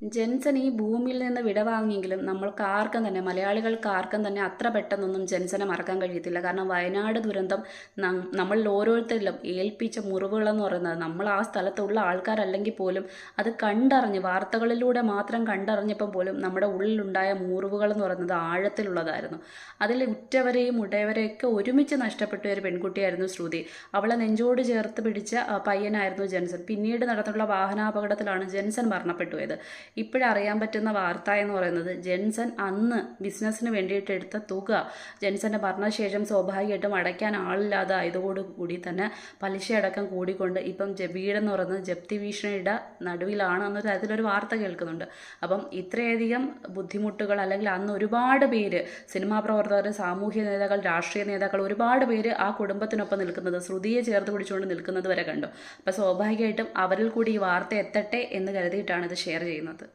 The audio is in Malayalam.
ജെൻസൺ ഈ ഭൂമിയിൽ നിന്ന് വിടവാങ്ങിയെങ്കിലും നമ്മൾക്ക് ആർക്കും തന്നെ മലയാളികൾക്ക് ആർക്കും തന്നെ അത്ര പെട്ടെന്നൊന്നും ജെൻസനെ മറക്കാൻ കഴിയത്തില്ല. കാരണം വയനാട് ദുരന്തം നമ്മളിൽ ഓരോരുത്തരിലും ഏൽപ്പിച്ച മുറിവുകളെന്ന് പറയുന്നത് നമ്മൾ ആ സ്ഥലത്തുള്ള ആൾക്കാരല്ലെങ്കിൽ പോലും അത് കണ്ടറിഞ്ഞ് വാർത്തകളിലൂടെ മാത്രം കണ്ടറിഞ്ഞപ്പോൾ പോലും നമ്മുടെ ഉള്ളിലുണ്ടായ മുറിവുകളെന്ന് പറയുന്നത് ആഴത്തിലുള്ളതായിരുന്നു. അതിൽ ഉറ്റവരെയും ഉടയവരെയൊക്കെ ഒരുമിച്ച് നഷ്ടപ്പെട്ട ഒരു പെൺകുട്ടിയായിരുന്നു ശ്രുതി. അവളെ നെഞ്ചോട് ചേർത്ത് പിടിച്ച പയ്യനായിരുന്നു ജെൻസൺ പിന്നീട് നടന്നുള്ള വാഹനാപകടത്തിലാണ് ജെൻസൺ മരണപ്പെട്ടുപോയത്. ഇപ്പോഴറിയാൻ പറ്റുന്ന വാർത്ത എന്ന് പറയുന്നത് ജെൻസൺ അന്ന് ബിസിനസ്സിന് വേണ്ടിയിട്ട് എടുത്ത തുക. ജെൻസന്റെ മരണശേഷം സ്വാഭാവികമായിട്ടും അടയ്ക്കാൻ ആളില്ലാതായതോടുകൂടി തന്നെ പലിശയടക്കം കൂടിക്കൊണ്ട് ഇപ്പം വീടെന്ന് പറയുന്നത് ജപ്തി ഭീഷണിയുടെ നടുവിലാണ് എന്ന തരത്തിലൊരു വാർത്ത കേൾക്കുന്നുണ്ട്. അപ്പം ഇത്രയധികം ബുദ്ധിമുട്ടുകൾ അല്ലെങ്കിൽ അന്ന് ഒരുപാട് പേര് സിനിമാ പ്രവർത്തകർ സാമൂഹ്യ നേതാക്കൾ രാഷ്ട്രീയ നേതാക്കൾ ഒരുപാട് പേര് ആ കുടുംബത്തിനൊപ്പം നിൽക്കുന്നത് ശ്രുതിയെ ചേർത്ത് പിടിച്ചുകൊണ്ട് നിൽക്കുന്നത് വരെ കണ്ടു. അപ്പോൾ സ്വാഭാവികമായിട്ടും അവരിൽ കൂടി ഈ വാർത്ത എത്തട്ടെ എന്ന് കരുതിയിട്ടാണ് ഇത് ഷെയർ ചെയ്യുന്നത്. nada.